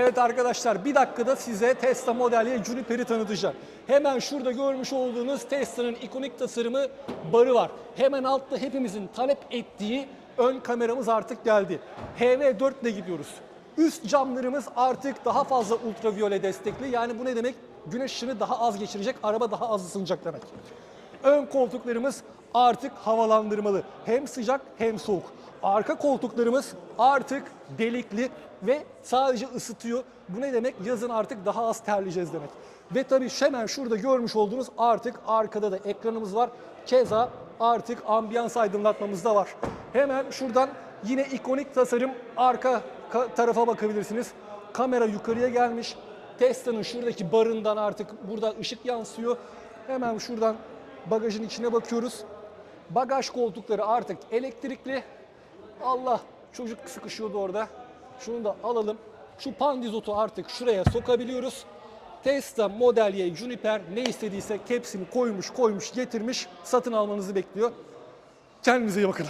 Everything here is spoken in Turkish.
Evet arkadaşlar bir dakikada size Tesla Model Y Juniper'i tanıtacağım. Hemen şurada görmüş olduğunuz Tesla'nın ikonik tasarımı barı var. Hemen altta hepimizin talep ettiği ön kameramız artık geldi. HV4 ile gidiyoruz. Üst camlarımız artık daha fazla ultraviyole destekli. Yani bu ne demek? Güneş ışını daha az geçirecek, araba daha az ısınacak demek. Ön koltuklarımız artık havalandırmalı. Hem sıcak hem soğuk. Arka koltuklarımız artık delikli ve sadece ısıtıyor. Bu ne demek? Yazın artık daha az terleyeceğiz demek. Ve tabii hemen şurada görmüş olduğunuz artık arkada da ekranımız var. Keza artık ambiyans aydınlatmamız da var. Hemen şuradan yine ikonik tasarım arka ka- tarafa bakabilirsiniz. Kamera yukarıya gelmiş. Tesla'nın şuradaki barından artık burada ışık yansıyor. Hemen şuradan bagajın içine bakıyoruz. Bagaj koltukları artık elektrikli. Allah çocuk sıkışıyordu orada. Şunu da alalım. Şu pandizotu artık şuraya sokabiliyoruz. Tesla Model Y Juniper ne istediyse hepsini koymuş koymuş getirmiş satın almanızı bekliyor. Kendinize iyi bakın.